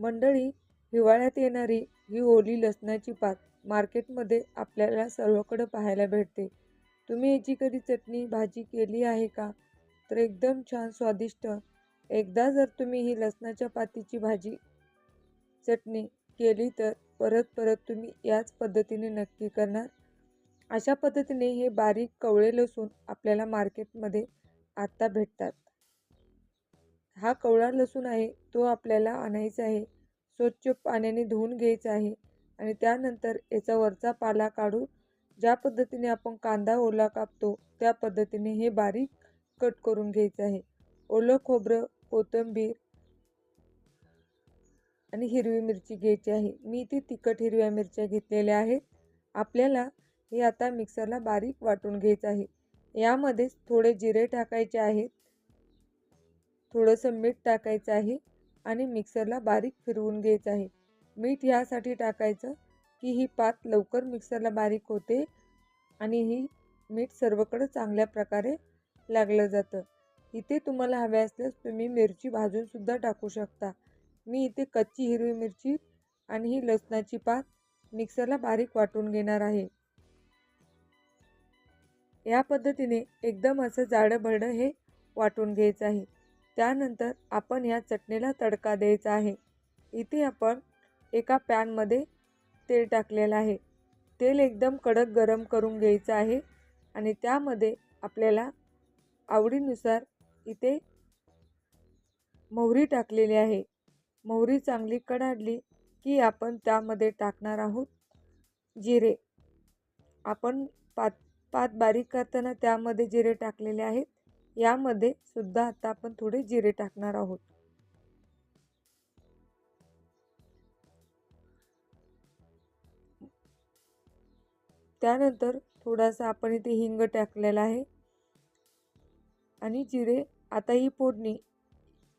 मंडळी हिवाळ्यात येणारी ही ओली लसणाची पात मार्केटमध्ये आपल्याला सर्वकडं पाहायला भेटते. तुम्ही याची कधी चटणी भाजी केली आहे का? तर एकदम छान स्वादिष्ट. एकदा जर तुम्ही ही लसणाच्या पातीची भाजी चटणी केली तर परत परत तुम्ही याच पद्धतीने नक्की करणार. अशा पद्धतीने हे बारीक कवळे लसूण आपल्याला मार्केटमध्ये आत्ता भेटतात. हा कवळा लसूण आहे तो आपल्याला आणायचा आहे. स्वच्छ पाण्याने धुवून घ्यायचा आहे आणि त्यानंतर याचा वरचा पाला काढून ज्या पद्धतीने आपण कांदा ओला कापतो त्या पद्धतीने हे बारीक कट करून घ्यायचं आहे. ओलं खोबरं कोथिंबीर आणि हिरवी मिरची घ्यायची आहे. मी ती तिखट हिरव्या मिरच्या घेतलेल्या आहेत. आपल्याला हे आता मिक्सरला बारीक वाटून घ्यायचं आहे. यामध्येच थोडे जिरे टाकायचे आहेत. थोडंसं मीठ टाकायचं आहे आणि मिक्सरला बारीक फिरवून घ्यायचं आहे. मीठ यासाठी टाकायचं की ही पात लवकर मिक्सरला बारीक होते आणि ही मीठ सर्वकडं चांगल्या प्रकारे लागलं जातं. इथे तुम्हाला हव्या असल्यास तुम्ही मिरची भाजूनसुद्धा टाकू शकता. मी इथे कच्ची हिरवी मिरची आणि ही लसणाची पात मिक्सरला बारीक वाटून घेणार आहे. या पद्धतीने एकदम असं जाडं भरडं हे वाटून घ्यायचं आहे. त्यानंतर आपण या चटणीला तडका द्यायचा आहे. इथे आपण एका पॅनमध्ये तेल टाकलेलं आहे. तेल एकदम कडक गरम करून घ्यायचं आहे आणि त्यामध्ये आपल्याला आवडीनुसार इथे मोहरी टाकलेली आहे. मोहरी चांगली कडाडली की आपण त्यामध्ये टाकणार आहोत जिरे. आपण पात पात बारीक करताना त्यामध्ये जिरे टाकलेले आहेत. यामध्ये सुद्धा आता आपण थोडे जिरे टाकणार आहोत. त्यानंतर थोडासा आपण इथे हिंग टाकलेला आहे. आणि जिरे आता ही फोडणी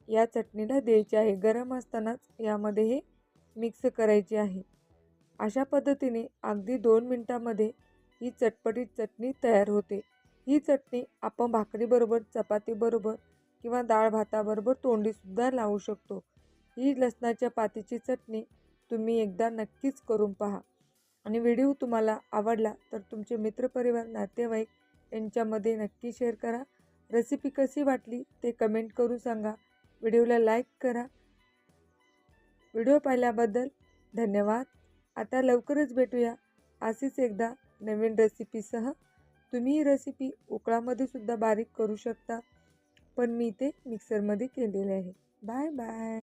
या चटणीला द्यायची आहे. गरम असतानाच यामध्ये हे मिक्स करायचे आहे. अशा पद्धतीने अगदी दोन मिनटामध्ये ही चटपटीत चटणी तयार होते. ही चटणी आपण भाकरीबरोबर चपातीबरोबर किंवा डाळ भाताबरोबर तोंडीसुद्धा लावू शकतो. ही लसणाच्या पातीची चटणी तुम्ही एकदा नक्कीच करून पहा. आणि व्हिडिओ तुम्हाला आवडला तर तुमचे मित्रपरिवार नातेवाईक यांच्यामध्ये नक्की शेअर करा. रेसिपी कशी वाटली ते कमेंट करून सांगा. व्हिडिओला लाईक करा. व्हिडिओ पाहिल्याबद्दल धन्यवाद. आता लवकरच भेटूया. अशीच एकदा नवीन रेसिपीसह. तुम्ही ही रेसिपी उकळामध्ये सुद्धा बारीक करू शकता. पण मी ते मिक्सरमध्ये केलेले आहे. Bye bye